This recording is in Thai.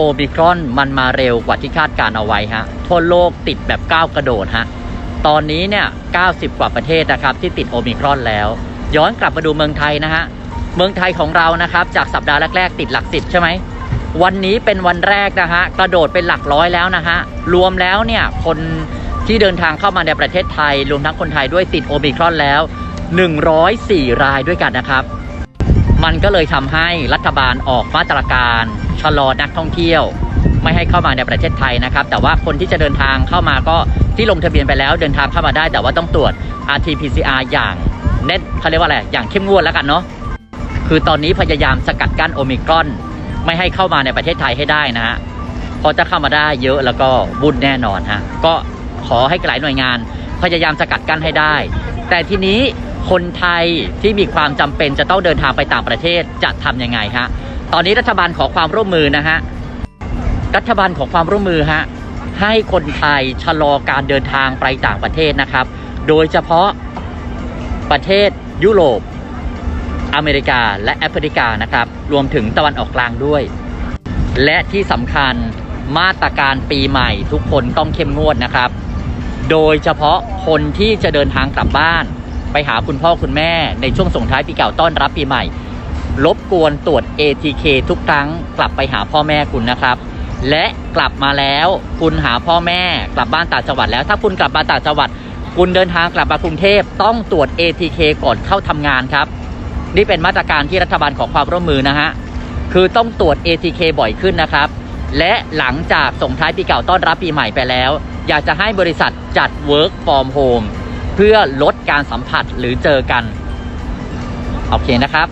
โอมิครอนมันมาเร็วกว่าที่คาดการเอาไว้ฮะทั่วโลกติดแบบก้าวกระโดดฮะตอนนี้เนี่ย 90 กว่าประเทศนะครับที่ติดโอมิครอนแล้ว ย้อนกลับมาดูเมืองไทยนะฮะเมืองไทยของเรานะครับจากสัปดาห์แรกๆติดหลักสิบใช่ไหมวันนี้เป็นวันแรกนะฮะกระโดดเป็นหลักร้อยแล้วนะฮะรวมแล้วเนี่ยคนที่เดินทางเข้ามาในประเทศไทย รวมทั้งคนไทยด้วยติดโอมิครอนแล้ว 104 รายด้วยกันนะครับ มันก็เลยทำให้รัฐบาลออกมาตรการชะลอนักท่องเที่ยว ไม่ให้เข้ามาในประเทศไทยนะครับ แต่ว่าคนที่จะเดินทางเข้ามาก็ที่ลงทะเบียนไปแล้วเดินทางเข้ามาได้ แต่ว่าต้องตรวจ RT-PCR อย่างเน็ตเขาเรียกว่าอะไร อย่างเข้มงวดแล้วกันเนาะคือตอนนี้พยายามสกัดกั้นโอมิครอน ไม่ให้เข้ามาในประเทศไทยให้ได้นะฮะเพอจะเข้ามาได้เยอะแล้วก็บุญแน่นอนฮะก็ขอให้หลายหน่วยงาน พยายามสกัดกั้นให้ได้ แต่ทีนี้ คนไทยที่มีความจำเป็นจะต้องเดินทางไปต่างประเทศจะทำยังไงฮะ ตอนนี้รัฐบาลขอความร่วมมือนะฮะ รัฐบาลขอความร่วมมือฮะ ให้คนไทยชะลอการเดินทางไปต่างประเทศนะครับ โดยเฉพาะประเทศยุโรป อเมริกาและแอฟริกานะครับ รวมถึงตะวันออกกลางด้วย และที่สำคัญมาตรการปีใหม่ทุกคนต้องเข้มงวดนะครับ โดยเฉพาะคนที่จะเดินทางกลับบ้าน ไปหาคุณพ่อคุณแม่ในช่วงส่งท้ายปีเก่าต้อนรับปีใหม่ รบกวนตรวจ ATK ทุกครั้งกลับไปหาพ่อแม่คุณนะครับ และกลับมาแล้ว คุณหาพ่อแม่กลับบ้านต่างจังหวัดแล้ว ถ้าคุณกลับมาต่างจังหวัด คุณเดินทางกลับมากรุงเทพต้องตรวจ ATK ก่อนเข้าทำงานครับ นี่เป็นมาตรการที่รัฐบาลขอความร่วมมือนะฮะคือต้องตรวจ ATK บ่อยขึ้นนะครับ และหลังจากส่งท้ายปีเก่าต้อนรับปีใหม่ไปแล้ว อยากจะให้บริษัทจัด Work from Home เพื่อลดการสัมผัสหรือเจอกัน โอเคนะครับ